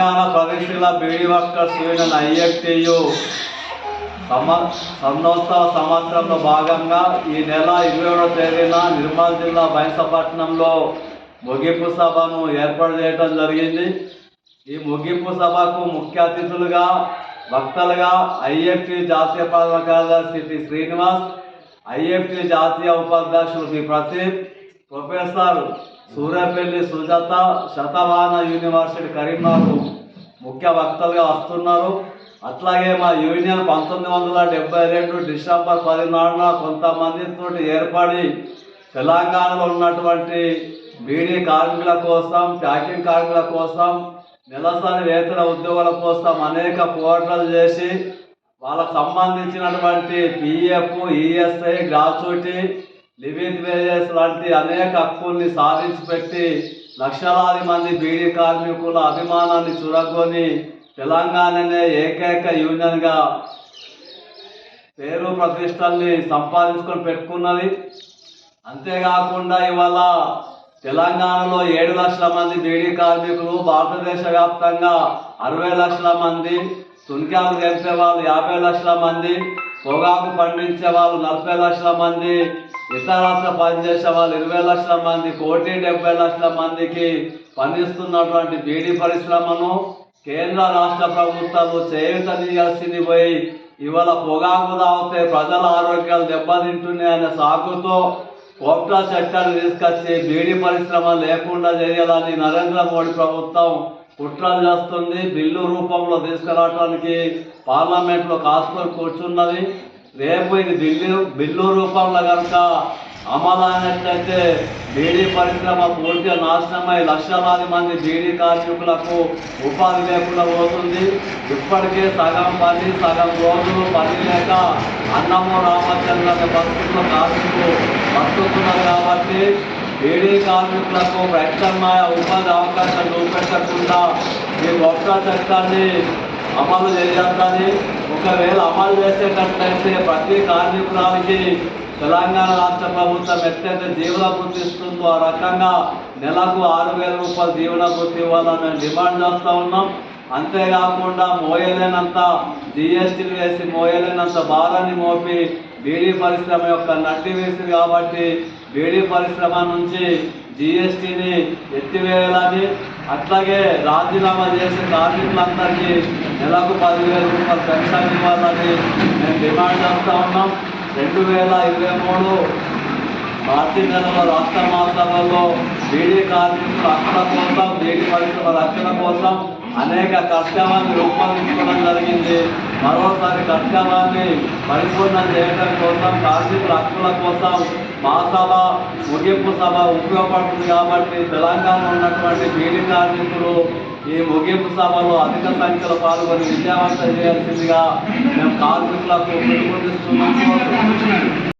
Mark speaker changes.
Speaker 1: తెలంగాణ ప్రదేశీల beedi workers union IFTU సమ సంవత్సర సంవత్సరంలో భాగంగా ఈ నెల ఇరవై ఏడవ తేదీన నిర్మల్ జిల్లా బైసపట్నంలో ముగింపు సభను ఏర్పాటు చేయడం జరిగింది. ఈ ముగింపు సభకు ముఖ్య అతిథులుగా వక్తలుగా ఐఎఫ్టి జాతీయ ప్రధాన కార్యదర్శి టి శ్రీనివాస్ ఐఎఫ్టి జాతీయ ఉపాధ్యక్షులు P Pradeep professor Suryapalli Sujatha Satavahana university Karimnagar ముఖ్య వక్తలుగా వస్తున్నారు. అట్లాగే మా యూనియన్ పంతొమ్మిది వందల డెబ్బై రెండు డిసెంబర్ పదినాడున కొంతమందితో ఏర్పడి తెలంగాణలో ఉన్నటువంటి బీడీ కార్మికుల కోసం ప్యాకింగ్ కార్మికుల కోసం నెలసరి వేతన ఉద్యోగుల కోసం అనేక పోరాటాలు చేసి వాళ్ళకు సంబంధించినటువంటి PF ESI gratuity living wages లాంటి అనేక హక్కుల్ని సాధించి పెట్టి లక్షలాది మంది బీడీ కార్మికుల అభిమానాన్ని చూరగొని తెలంగాణనే ఏకైక యూనియన్గా పేరు ప్రతిష్టల్ని సంపాదించుకొని పెట్టుకున్నది. అంతేకాకుండా ఇవాళ తెలంగాణలో ఏడు లక్షల మంది బీడీ కార్మికులు భారతదేశ వ్యాప్తంగా అరవై లక్షల మంది తునికాలు తెంపే వాళ్ళు యాభై లక్షల మంది పొగాకు పండించే వాళ్ళు నలభై లక్షల మంది ఇతరత్ర పనిచేసే వాళ్ళు ఇరవై లక్షల మంది కోటి డెబ్బై లక్షల మందికి పనిస్తున్నటువంటి బీడీ పరిశ్రమను కేంద్ర రాష్ట్ర ప్రభుత్వాలు చేయుతనియాల్సింది పోయి ఇవాళ పొగాకు తాగితే ప్రజల ఆరోగ్యాలు దెబ్బతింటున్నాయనే సాకుతో కోప్టా చట్టాన్ని తీసుకొచ్చి బీడీ పరిశ్రమ లేకుండా చేయాలని నరేంద్ర మోడీ ప్రభుత్వం కుట్రలు చేస్తుంది బిల్లు రూపంలో తీసుకురావడానికి పార్లమెంట్లో కాసుకొని కూర్చున్నది రేపు ఇది బిల్లు బిల్లు రూపంలో కనుక అమలైనట్లయితే బీడీ పరిశ్రమ పూర్తిగా నాశనమై లక్షలాది మంది బీడీ కార్మికులకు ఉపాధి లేకుండా పోతుంది. ఇప్పటికే సగం పని సగం రోజులు పని లేక అన్నము రామచంద్ర అనే కార్మికులు బతుకుతున్నారు కాబట్టి బీడీ కార్మికులకు ప్రత్యామ్నాయ ఉపాధి అవకాశాలు చూపెట్టకుండా ఈ కొత్త చట్టాన్ని అమలు చేయాలని ఒకవేళ అమలు చేసేటట్లయితే ప్రతి కార్మికురాలకి తెలంగాణ రాష్ట్ర ప్రభుత్వం ఎట్లయితే జీవన భృతి ఇస్తుందో. ఆ రకంగా నెలకు ఆరు వేల రూపాయలు జీవన భృతి ఇవ్వాలని మేము డిమాండ్ చేస్తూ ఉన్నాం. అంతేకాకుండా మోయలేనంత జిఎస్టీలు వేసి మోయలేనంత భారాన్ని మోపి బీడీ పరిశ్రమ యొక్క నడ్డి వేసింది కాబట్టి బీడీ పరిశ్రమ నుంచి జిఎస్టీని ఎత్తివేయాలని అట్లాగే రాజీనామా చేసే కార్మికులందరికీ నెలకు పదివేల రూపాయలు పెన్షన్ ఇవ్వాలని మేము డిమాండ్ చేస్తూ ఉన్నాం. రెండు వేల ఇరవై మూడు మార్చి నెలలో రాష్ట్ర మహాసభలో బీడీ కార్మికుల రక్షణ కోసం బీడీ పరిశ్రమ రక్షణ కోసం అనేక కర్తవ్యాన్ని రూపొందించుకోవడం జరిగింది. మరోసారి కర్తవ్యాన్ని పరిపూర్ణం చేయడం కోసం కార్మికుల హక్కుల కోసం మహాసభ ముగింపు సభ ఉపయోగపడుతుంది కాబట్టి తెలంగాణ ఉన్నటువంటి బీడీ కార్మికులు ఈ ముగింపు సభలో అధిక సంఖ్యలో పాల్గొని విజయవంతం చేయాల్సిందిగా మేము కార్మికులకు పిలుపునిస్తున్నాము.